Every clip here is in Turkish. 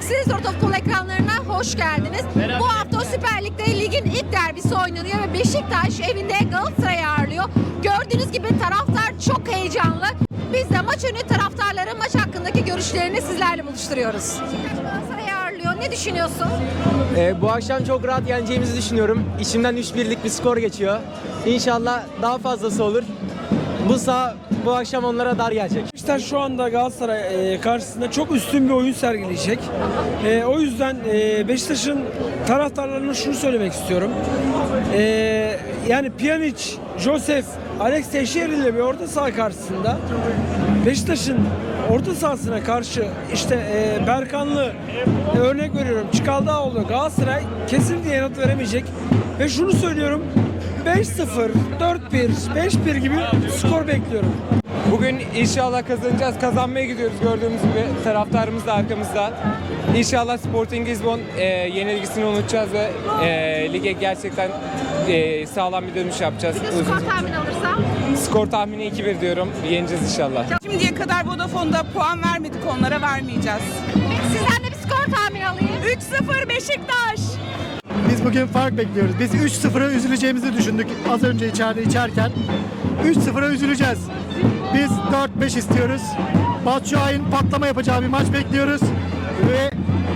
Extreme Spor Futbol ekranlarına hoş geldiniz. Merhaba. Bu hafta Süper Lig'de ligin ilk derbisi oynanıyor ve Beşiktaş evinde Galatasaray'ı ağırlıyor. Gördüğünüz gibi taraftar çok heyecanlı. Biz de maç önü taraftarların maç hakkındaki görüşlerini sizlerle buluşturuyoruz. Beşiktaş Galatasaray'ı. Ne düşünüyorsun? Ee, bu akşam çok rahat yeneceğimizi düşünüyorum. İçimden 3-1'lik bir skor geçiyor. İnşallah daha fazlası olur. Bu sağ bu akşam onlara dar gelecek. Beşiktaş şu anda Galatasaray e, karşısında çok üstün bir oyun sergileyecek. E, o yüzden e, Beşiktaş'ın taraftarlarına şunu söylemek istiyorum. E, yani Pjanic, Josef, Alex Teixeira ile bir orta saha karşısında Beşiktaş'ın orta sahasına karşı işte Berkanlı örnek veriyorum Çıkaldağoğlu Galatasaray kesinlikle yanıt veremeyecek. Ve şunu söylüyorum 5-0, 4-1, 5-1 gibi skor bekliyorum. Bugün inşallah kazanacağız. Kazanmaya gidiyoruz gördüğümüz gibi. Taraftarımız da arkamızda. İnşallah Sporting Lisbon e, yenilgisini unutacağız ve e, lige gerçekten e, sağlam bir dönüş yapacağız. Bir de skor tahmin alırsam. Skor tahmini 2-1 diyorum. Yeneceğiz inşallah. Şimdiye kadar Vodafone'da puan vermedik onlara vermeyeceğiz. Peki sizden de bir skor tahmini alayım. 3-0 Beşiktaş. Biz bugün fark bekliyoruz. Biz 3-0'a üzüleceğimizi düşündük az önce içeride içerken. 3-0'a üzüleceğiz. Biz 4-5 istiyoruz. Batshuayi'nin patlama yapacağı bir maç bekliyoruz. Ve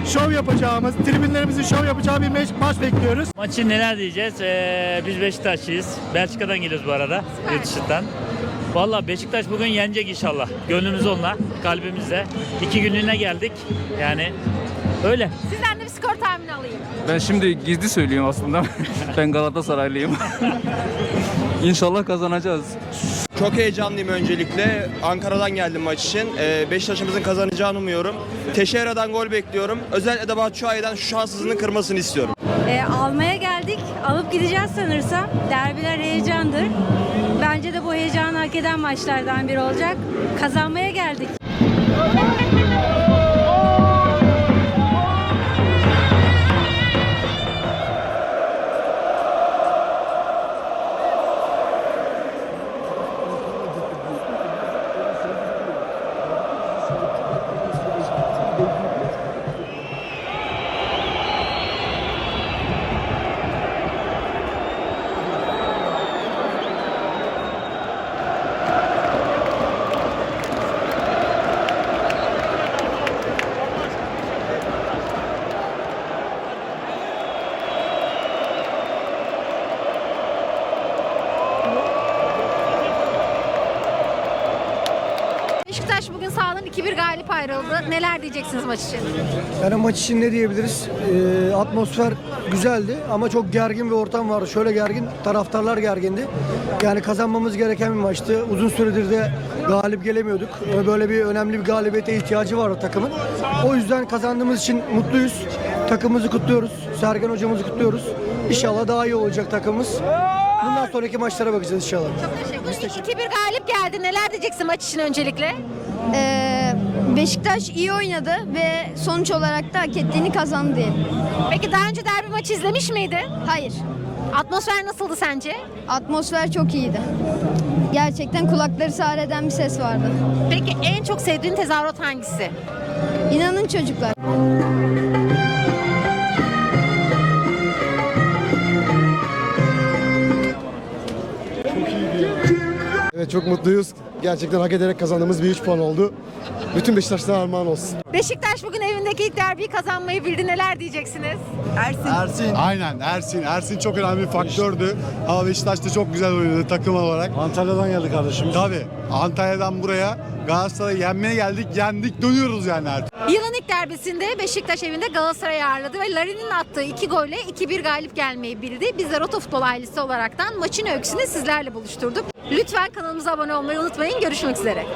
şov yapacağımız, tribünlerimizin şov yapacağı bir maç, maç bekliyoruz. Maçı neler diyeceğiz? Ee, biz Beşiktaşlıyız. Belçika'dan geliyoruz bu arada. Yurt dışından. Valla Beşiktaş bugün yenecek inşallah. Gönlümüz onunla, kalbimizle. İki günlüğüne geldik. Yani öyle. Sizden de bir skor tahmini alayım. Ben şimdi gizli söyleyeyim aslında. ben Galatasaraylıyım. İnşallah kazanacağız. Çok heyecanlıyım öncelikle. Ankara'dan geldim maç için. Ee, Beşiktaş'ımızın kazanacağını umuyorum. Teşeyra'dan gol bekliyorum. Özellikle de Batshuayi'den şu şanssızlığının kırmasını istiyorum. E, almaya geldik. Alıp gideceğiz sanırsam. Derbiler heyecandır. Bence de bu heyecanı hak eden maçlardan biri olacak. Kazanmaya geldik. Sahadan 2-1 galip ayrıldı. Neler diyeceksiniz maç için? Yani maç için ne diyebiliriz? Ee, atmosfer güzeldi ama çok gergin bir ortam vardı. Şöyle gergin, taraftarlar gergindi. Yani kazanmamız gereken bir maçtı. Uzun süredir de galip gelemiyorduk. Böyle bir önemli bir galibiyete ihtiyacı vardı takımın. O yüzden kazandığımız için mutluyuz. Takımımızı kutluyoruz. Sergen hocamızı kutluyoruz. İnşallah daha iyi olacak takımımız. Bundan sonraki maçlara bakacağız inşallah. Teşekkür 2-1 galip geldi. Neler diyeceksin maç için öncelikle? Ee, Beşiktaş iyi oynadı ve sonuç olarak da hak ettiğini kazandı diyelim. Peki daha önce derbi maçı izlemiş miydin? Hayır. Atmosfer nasıldı sence? Atmosfer çok iyiydi. Gerçekten kulakları sağır eden bir ses vardı. Peki en çok sevdiğin tezahürat hangisi? İnanın çocuklar. Evet çok mutluyuz. Gerçekten hak ederek kazandığımız bir 3 puan oldu. Bütün Beşiktaşlara armağan olsun. Beşiktaş bugün evindeki ilk derbiyi kazanmayı bildi. Neler diyeceksiniz? Ersin. Ersin. Aynen Ersin. Ersin çok önemli bir faktördü. Ama Beşiktaş da çok güzel oynadı takım olarak. Antalya'dan geldik kardeşim. Tabii. Antalya'dan buraya Galatasaray'ı yenmeye geldik. Yendik dönüyoruz yani artık. Yılın ilk derbisinde Beşiktaş evinde Galatasaray'ı ağırladı ve Larin'in attığı iki golle 2-1 galip gelmeyi bildi. Biz de Roto Futbol ailesi olaraktan maçın öyküsünü sizlerle buluşturduk. Lütfen kanalımıza abone olmayı unutmayın. Görüşmek üzere.